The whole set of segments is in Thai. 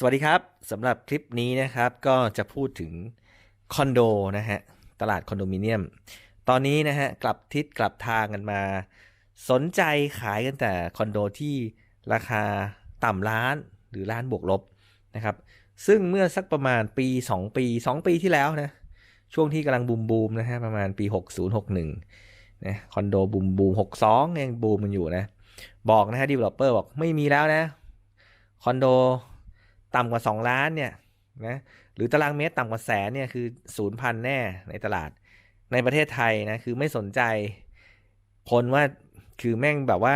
สวัสดีครับสำหรับคลิปนี้นะครับก็จะพูดถึงคอนโดนะฮะตลาดคอนโดมิเนียม ตอนนี้นะฮะกลับทิศกลับทางกันมา สนใจขายกันแต่คอนโดที่ราคาต่ำล้านหรือล้านบวกลบนะครับซึ่งเมื่อสักประมาณปี 2 ปี 2 ปีที่แล้วนะช่วงที่กำลังบูมบูมนะฮะประมาณปี 6061นะคอนโดบูมบูม62ยังบูมมันอยู่นะบอกนะฮะดีเวลลอปเปอร์บอกไม่มีแล้วนะคอนโด ต่ำกว่า 2 ล้านเนี่ยนะหรือตารางเมตรต่ำกว่าแสนเนี่ยคือศูนย์พันแน่ในตลาดในประเทศไทยนะคือไม่สนใจคนว่าคือแม่งแบบว่า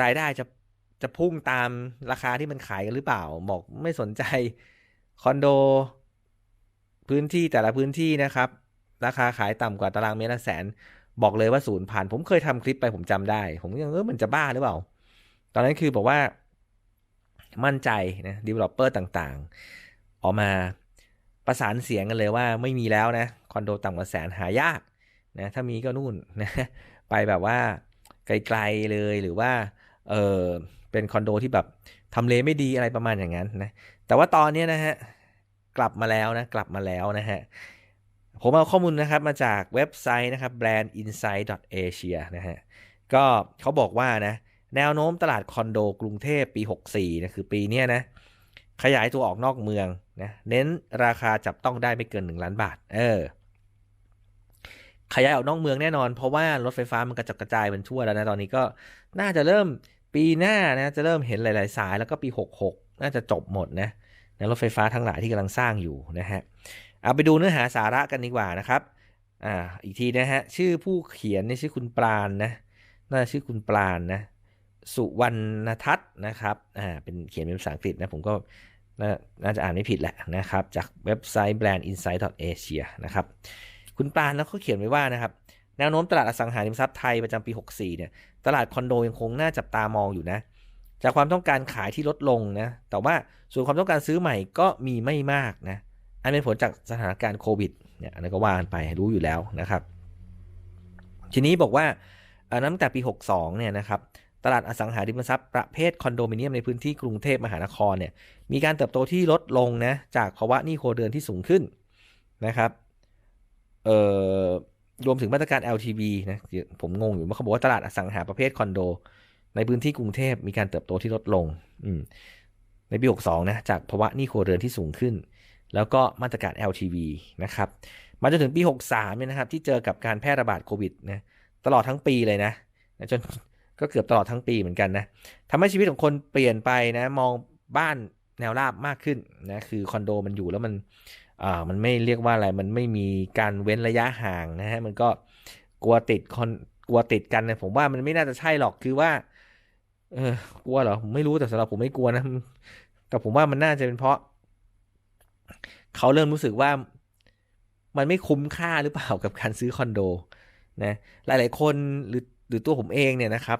รายได้จะจะพุ่งตามราคาที่มันขายกันหรือเปล่า บอกไม่สนใจคอนโด พื้นที่แต่ละพื้นที่นะครับ ราคาขายต่ำกว่าตารางเมตรละแสน บอกเลยว่าศูนย์พันผมเคยทำคลิปไปผมจำได้ ผมยังเออมันจะบ้าหรือเปล่า ตอนนั้นคือบอกว่า มั่นใจนะ developer ต่างๆ ออกมาประสานเสียงกันเลยว่าไม่มีแล้วนะ คอนโดต่ำกว่าแสนหายากนะถ้ามีก็นู่นนะไปแบบว่าไกลๆเลยหรือว่าเออเป็นคอนโดที่แบบทำเลไม่ดีอะไรประมาณอย่างนั้นนะแต่ว่าตอนนี้นะฮะกลับมาแล้วนะกลับมาแล้วนะฮะผมเอาข้อมูลนะครับมาจากเว็บไซต์นะครับ brandinsight.asia นะฮะก็เขาบอกว่านะ แนวโน้มตลาดคอนโดกรุงเทพปี 64นะคือปีนี้นะ ขยายตัวออกนอกเมืองนะเน้นราคาจับต้องได้ไม่เกิน 1 ล้านบาท เออ ขยายออกนอกเมืองแน่นอน เพราะว่ารถไฟฟ้ามันกระจัดกระจายมันทั่วแล้วนะ ตอนนี้ก็น่าจะเริ่มปีหน้านะ จะเริ่มเห็นหลาย ๆ สายแล้วก็ปี 66 น่าจะจบหมดนะในรถไฟฟ้าทั้งหลายที่กำลังสร้างอยู่นะฮะเอาไปดูเนื้อหาสาระกันดีกว่านะครับอ่าอีกทีนะฮะชื่อผู้เขียนนี่ชื่อคุณปราณนะน่าชื่อคุณปราณนะ สุวรรณทัศน์นะครับ อ่า เป็นเขียนเป็นภาษาอังกฤษนะ ผมก็น่าจะอ่านไม่ผิดแหละนะครับ จากเว็บไซต์ brandinsight.asia นะครับ คุณปานแล้วเขาเขียนไว้ว่านะครับ แนวโน้มตลาดอสังหาริมทรัพย์ไทยประจำปี 64 เนี่ย ตลาดคอนโดยังคงน่าจับตามองอยู่นะ จากความต้องการขายที่ลดลงนะ แต่ว่าส่วนความต้องการซื้อใหม่ก็มีไม่มากนะ อันเป็นผลจากสถานการณ์โควิด เนี่ย อันนั้นก็ว่ากันไปรู้อยู่แล้วนะครับ ทีนี้บอกว่านับแต่ปี 62 เนี่ยนะครับ ตลาดอสังหาริมทรัพย์ประเภทคอนโดมิเนียมในพื้นที่กรุงเทพมหานครเนี่ยมีการเติบโตที่ลดลงนะจากภาวะหนี้โคเดือนที่สูงขึ้นนะครับเอ่อรวมถึงมาตรการ LTV นะผมงงอยู่ว่าเขาบอกว่าตลาดอสังหาประเภทคอนโด ในพื้นที่กรุงเทพมีการเติบโตที่ลดลงในปี 62 นะจากภาวะหนี้โครเรือนที่สูงขึ้น แล้วก็มาตรการ LTV นะครับมาจนถึงปี 63เนี่ยนะครับที่เจอกับการแพร่ระบาดโควิดนะตลอดทั้งปีเลยนะจน ก็เกือบตลอดทั้งปีเหมือนกันนะทำให้ชีวิตของคนเปลี่ยนไปนะ มองบ้านแนวราบมากขึ้นนะคือคอนโดมันอยู่แล้วมันอ่ามันไม่เรียกว่าอะไรมันไม่มีการเว้นระยะห่างนะฮะมันก็กลัวติดคอนกลัวติดกันนะผมว่ามันไม่น่าจะใช่หรอกคือว่า เออกลัวเหรอไม่รู้แต่สำหรับผมไม่กลัวนะแต่ผมว่ามันน่าจะเป็นเพราะ เขาเริ่มรู้สึกว่ามันไม่คุ้มค่าหรือเปล่ากับการซื้อคอนโดนะหลาย ๆ คนหรือหรือตัวผมเองเนี่ยนะครับ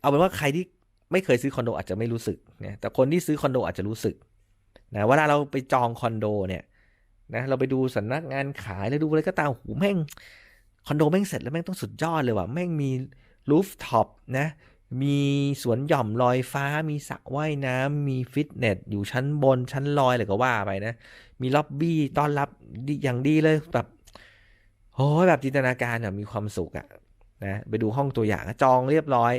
เอาเป็นว่าใครที่ไม่เคยซื้อคอนโดอาจจะไม่รู้สึกนะแต่คนที่ซื้อคอนโดอาจจะรู้สึกนะเวลาเราไปจองคอนโดเนี่ยนะเราไปดูสำนักงานขายแล้วดูอะไรก็ตามหูแม่งคอนโดแม่งเสร็จแล้วแม่งต้องสุดยอดเลยว่ะแม่งมีรูฟท็อปนะมีสวนหย่อมลอยฟ้า มีสระว่ายน้ำมีฟิตเนส อยู่ชั้นบนชั้นลอยอะไรก็ว่าไปนะ มีล็อบบี้ต้อนรับอย่างดีเลยแบบโอ้แบบจินตนาการแบบมีความสุขอะนะไปดูห้องตัวอย่างจองเรียบร้อย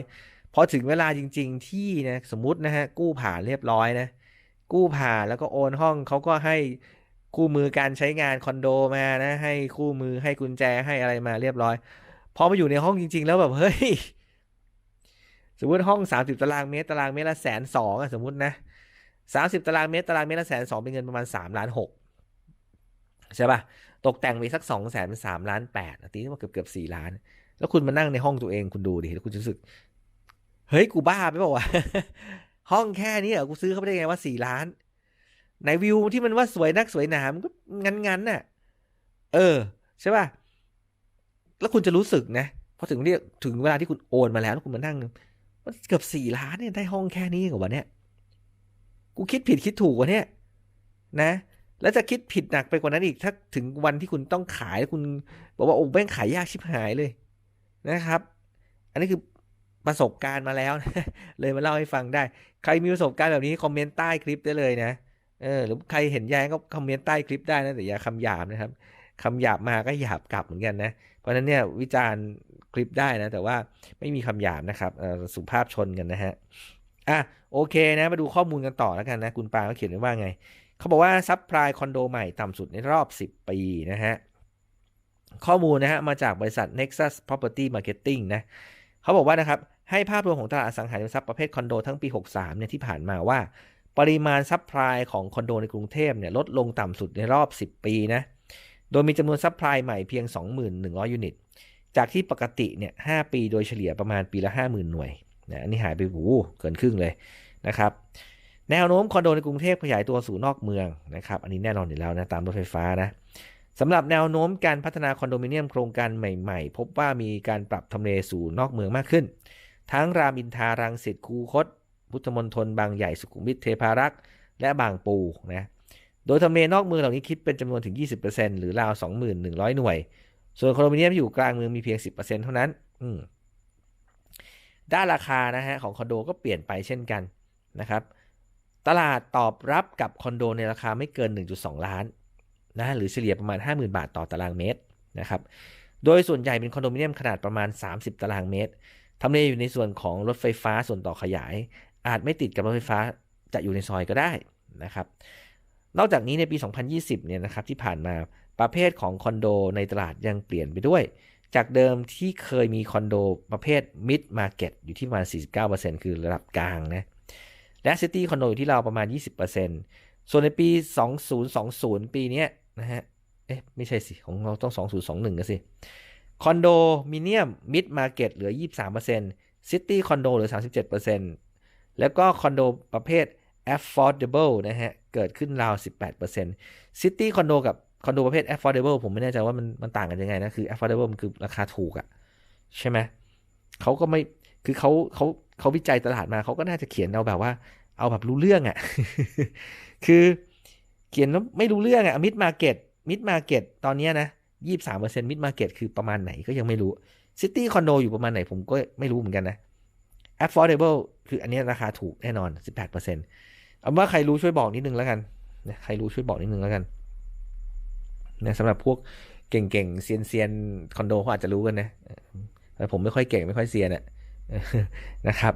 อถึงเวลาจริง ๆ ที่นะสมมตินะฮะกู้ผ่านเรียบร้อยนะ กู้ผ่านแล้วก็โอนห้องเขาก็ให้คู่มือการใช้งานคอนโดมานะ ให้คู่มือให้กุญแจให้อะไรมาเรียบร้อยพอมาอยู่ในห้องจริง ๆ แล้วแบบเฮ้ยสมมติห้องสามสิบตารางเมตรตารางเมตรละแสนสองสมมตินะสามสิบตารางเมตรตารางเมตรละแสนสองเป็นเงินประมาณสามล้านหกใช่ป่ะ ตกแต่งไปสักสองแสนเป็นสามล้านแปดตีนี้มาเกือบเกือบสี่ล้าน แล้วคุณมานั่งในห้องตัวเองคุณดูดิแล้วคุณจะรู้สึก เฮ้ยกูบ้าไปบอกว่าห้องแค่นี้เหรอกูซื้อเขาไม่ได้ไงว่าสี่ล้านในวิวที่มันว่าสวยนักสวยหนามก็งันงันน่ะ เออ ใช่ป่ะ แล้วคุณจะรู้สึกนะพอถึงเรียกถึงเวลาที่คุณโอนมาแล้วแล้วคุณมานั่งมันเกือบสี่ล้านเนี่ยได้ห้องแค่นี้กับวันเนี้ยกูคิดผิดคิดถูกวะเนี่ยนะ แล้วจะคิดผิดหนักไปกว่านั้นอีกถ้าถึงวันที่คุณต้องขายคุณ บอกว่าโอ้แม่งขายยากชิบหายเลยนะครับ อันนี้คือ ประสบการณ์มาแล้วนะเลยมาเล่าให้ฟังได้ ใครมีประสบการณ์แบบนี้คอมเมนต์ใต้คลิปได้เลยนะเออหรือใครเห็นแย้งก็คอมเมนต์ใต้คลิปได้นะแต่อย่าคำหยาบนะครับคำหยาบมาก็หยาบกลับเหมือนกันนะเพราะฉะนั้นเนี่ยวิจารณ์คลิปได้นะ แต่ว่าไม่มีคำหยาบนะครับสุภาพชนกันนะฮะอะโอเคนะมาดูข้อมูลกันต่อแล้วกันนะ คุณปาเขาเขียนไว้ว่าไง เขาบอกว่าซับพลายคอนโดใหม่ต่ำสุดในรอบ 10 ปีนะฮะข้อมูลนะฮะมาจากบริษัท Nexus Property Marketing นะเขาบอกว่านะครับ ให้ภาพรวมของตลาดอสังหาริมทรัพย์ประเภทคอนโดทั้งปี 63 เนี่ยที่ผ่านมาว่า ปริมาณซับพลายของคอนโดในกรุงเทพเนี่ยลดลงต่ำสุดในรอบ 10 ปีนะ โดยมีจำนวนซับพลายใหม่เพียง 21,000 ยูนิต จากที่ปกติเนี่ย 5 ปีโดยเฉลี่ยประมาณปีละ 50,000 หน่วยนะอันนี้หายไปโอ้เกินครึ่งเลยนะครับ แนวโน้มคอนโดในกรุงเทพขยายตัวสู่นอกเมืองนะครับ อันนี้แน่นอนอยู่แล้วนะตามรถไฟฟ้านะสำหรับแนวโน้มการพัฒนาคอนโดมิเนียมโครงการใหม่ ๆ พบว่ามีการปรับทำเลสู่นอกเมืองมากขึ้น ทั้งรามอินทารังสิตคูคต พุทธมณฑลบางใหญ่สุขุมวิทเทพารักษ์และบางปูนะโดยทำเลนอกเมืองเหล่านี้คิดเป็นจำนวนถึง 20%หรือราว 2,100 หน่วย ส่วนคอนโดมิเนียมอยู่กลางเมืองมีเพียง 10%เท่านั้นด้านราคานะฮะของคอนโดก็เปลี่ยนไปเช่นกันนะครับ ตลาดตอบรับกับคอนโดในราคาไม่เกิน 1.2 ล้านนะหรือเฉลี่ยประมาณ 50,000 บาทต่อตารางเมตรนะครับ โดยส่วนใหญ่เป็นคอนโดมิเนียมขนาดประมาณ 30 ตารางเมตร ทำเลอยู่ในส่วนของรถไฟฟ้าส่วนต่อขยาย อาจไม่ติดกับรถไฟฟ้าจะอยู่ในซอยก็ได้นะครับ นอกจากนี้ในปี 2020 เนี่ยนะครับที่ผ่านมาประเภทของคอนโดในตลาดยังเปลี่ยนไปด้วย จากเดิมที่เคยมีคอนโดประเภท mid market อยู่ที่ประมาณ 49%คือระดับกลางนะและ city คอนโดอยู่ที่เราประมาณ 20%ส่วนในปี 2020 ปีนี้นะฮะเอ๊ะไม่ใช่สิ ของเราต้อง 2021กันสิ คอนโดมิเนียม mid market เหลือ 23% city คอนโดเหลือ 37%แล้วก็คอนโดประเภท affordable นะฮะ เกิดขึ้นราว 18% City คอนโดกับคอนโดประเภท affordable ผมไม่แน่ใจว่ามันมันต่างกันยังไงนะ คือ affordable มันคือราคาถูกอะใช่ไหมเขาก็ไม่ คือเขาเขาเขาวิจัยตลาดมาเขาก็น่าจะเขียนเอาแบบว่า เอาแบบรู้เรื่องอะคือเขียนแล้วไม่รู้เรื่องอะมิดมาเก็ตมิดมาเก็ตตอนนี้นะ ยี่สามเปอร์เซ็นต์มิดมาเก็ตคือประมาณไหนก็ยังไม่รู้ซิตี้คอนโดอยู่ประมาณไหนผมก็ไม่รู้เหมือนกันนะ affordable คืออันนี้ราคาถูกแน่นอน 18%เอาว่าใครรู้ช่วยบอกนิดนึงแล้วกันนะใครรู้ช่วยบอกนิดนึงแล้วกันนะสำหรับพวกเก่งๆเซียนเซียนคอนโดเขาอาจจะรู้กันนะแต่ผมไม่ค่อยเก่งไม่ค่อยเซียนอะนะครับ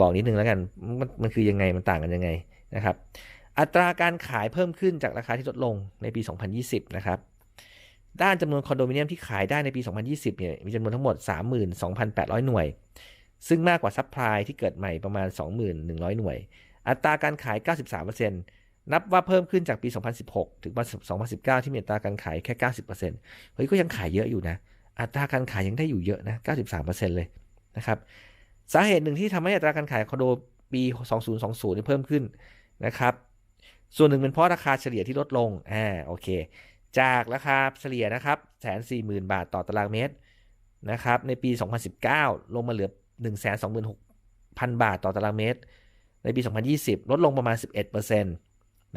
บอกนิดนึงแล้วกันมันมันคือยังไงมันต่างกันยังไงนะครับ อัตราการขายเพิ่มขึ้นจากราคาที่ลดลงในปี 2020 นะครับ ด้านจำนวนคอนโดมิเนียมที่ขายได้ในปี 2020 เนี่ยมีจำนวนทั้งหมด 32,800 หน่วย ซึ่งมากกว่าซัพพลายที่เกิดใหม่ประมาณ 2,100 หน่วย อัตราการขาย 93%นับว่าเพิ่มขึ้นจากปี 2016 ถึงปี2019 ที่มีอัตราการขายแค่ 90%เฮ้ยก็ยังขายเยอะอยู่นะ อัตราการขายยังได้อยู่เยอะนะ 93%เลยนะครับสาเหตุหนึ่งที่ทำให้อัตราการขายคอนโดปี 2020 เพิ่มขึ้นนะครับส่วนหนึ่งเป็นเพราะราคาเฉลี่ยที่ลดลง อ่า โอเค จากราคาเฉลี่ยนะครับแสนสี่หมื่นบาทต่อตารางเมตรนะครับในปี 2019 ลงมาเหลือ 126,000 บาทต่อตารางเมตร ในปี 2020 ลดลงประมาณ 11%น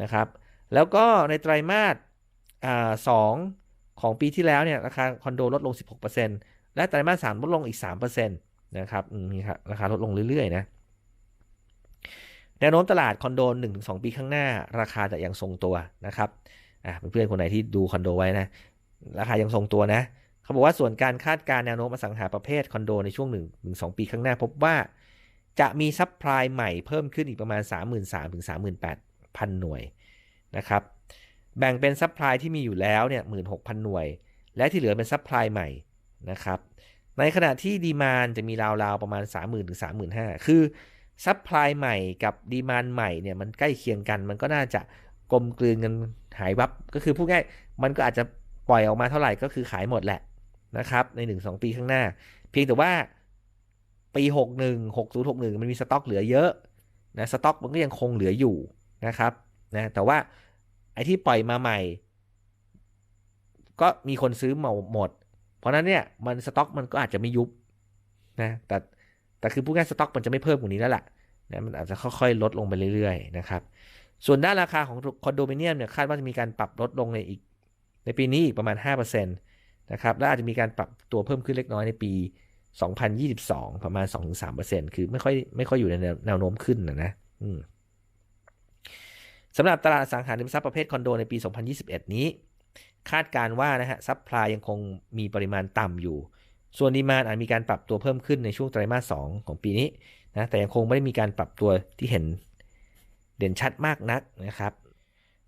ะครับแล้วก็ในไตรมาสสองของปีที่แล้วเนี่ยราคาคอนโดลดลง 16%และไตรมาส3ลดลงอีก 3%นะครับนี่ครับราคาลดลงเรื่อยๆนะแนวโน้มตลาดคอนโด 1-2 ปีข้างหน้า ราคาจะยังทรงตัวนะครับ อ่าเพื่อนๆคนไหนที่ดูคอนโดไว้นะ ราคายังทรงตัวนะ เขาบอกว่าส่วนการคาดการแนวโน้มอสังหาประเภทคอนโดในช่วง1นึ่งถึงสปีข้างหน้าพบว่า จะมีซัพพลายใหม่เพิ่มขึ้นอีกประมาณ 33,000ถึง38,000 หน่วยนะครับ แบ่งเป็นซัพพลายที่มีอยู่แล้วเนี่ย16,000 หน่วย และที่เหลือเป็นซัพพลายใหม่นะครับ ในขณะที่ดีมานจะมีราวๆประมาณ 30,000ถึง35,000 คือซัพพลายใหม่กับดีมานใหม่เนี่ยมันใกล้เคียงกันมันก็น่าจะ กลมกลืนกันหายวับก็คือพูดง่ายมันก็อาจจะปล่อยออกมาเท่าไหร่ก็คือขายหมดแหละนะครับ ใน 1-2 ปีข้างหน้า เพียงแต่ว่าปี 61 6061 มันมีสต็อกเหลือเยอะนะสต็อกมันก็ยังคงเหลืออยู่นะครับนะแต่ว่าไอ้ที่ปล่อยมาใหม่ ก็มีคนซื้อมาหมด เพราะนั้นเนี่ยมันสต็อกมันก็อาจจะไม่ยุบนะแต่แต่คือพูดง่ายสต็อกมันจะไม่เพิ่มกว่านี้แล้วล่ะนะมันอาจจะค่อยๆ ลดลงไปเรื่อยๆนะครับ ส่วนด้านราคาของคอนโดมิเนียมเนี่ยคาดว่าจะมีการปรับลดลงในอีก ในปีนี้อีกประมาณ 5%นะครับ และอาจจะมีการปรับตัวเพิ่มขึ้นเล็กน้อยในปี 2022 ประมาณ 2-3%คือไม่ค่อยไม่ค่อยอยู่ในแนวโน้มขึ้นนะนะสำหรับตลาดสังหาริมทรัพย์ประเภทคอนโดในปี 2021 นี้ คาดการว่านะฮะซัพพลายยังคงมีปริมาณต่ำอยู่ ส่วนดีมานอาจมีการปรับตัวเพิ่มขึ้นในช่วงไตรมาส 2 ของปีนี้นะแต่ยังคงไม่ได้มีการปรับตัวที่เห็น เด่นชัดมากนักนะครับ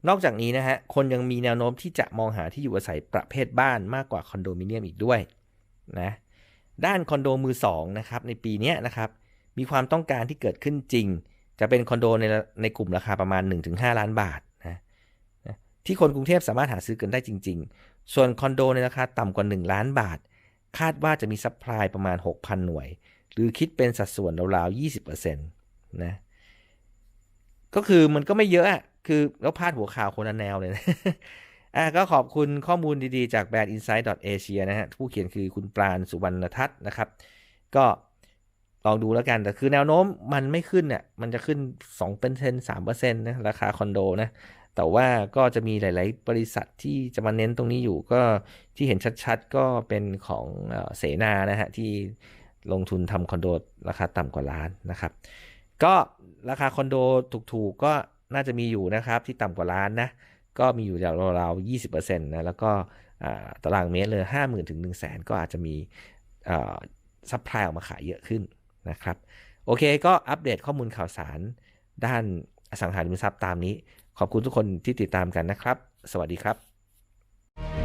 นอกจากนี้นะฮะคนยังมีแนวโน้มที่จะมองหาที่อยู่อาศัยประเภทบ้านมากกว่าคอนโดมิเนียมอีกด้วยนะด้านคอนโดมือ2นะครับในปีนี้นะครับมีความต้องการที่เกิดขึ้นจริง จะเป็นคอนโดในในกลุ่มราคาประมาณ 1-5 ล้านบาทนะนะที่คนกรุงเทพสามารถหาซื้อกันได้จริง ๆ ส่วนคอนโดในราคาต่ำกว่า 1 ล้านบาท คาดว่าจะมีซัพพลายประมาณ 6,000 หน่วย หรือคิดเป็นสัดส่วนราวๆ 20%นะ ก็คือมันก็ไม่เยอะอะคือแล้วพาดหัวข่าวคนละแนวเลยนะอะก็ขอบคุณข้อมูลดีๆจากแบรนด์ Insight Asia นะฮะ ผู้เขียนคือคุณปราณสุวรรณทัศน์นะครับ ก็ลองดูแล้วกัน แต่คือแนวโน้มมันไม่ขึ้นเนี่ยมันจะขึ้น2เปอร์เซ็นต์สามเปอร์เซ็นต์นะราคาคอนโดนะ แต่ว่าก็จะมีหลาย ๆ บริษัทที่จะมาเน้นตรงนี้อยู่ก็ที่เห็นชัดๆ ก็เป็นของเสนานะฮะ ที่ลงทุนทำคอนโดราคาต่ำกว่าล้านนะครับ ก็ ราคาคอนโดถูกๆก็น่าจะมีอยู่นะครับที่ต่ำกว่าล้านนะ ก็มีอยู่ราวๆยี่สิบเปอร์เซ็นต์นะ แล้วก็ตารางเมตรเลยห้าหมื่นถึงหนึ่งแสนก็อาจจะมีซัพพลายออกมาขายเยอะขึ้นนะครับ โอเคก็อัปเดตข้อมูลข่าวสารด้านอสังหาริมทรัพย์ตามนี้ ขอบคุณทุกคนที่ติดตามกันนะครับ สวัสดีครับ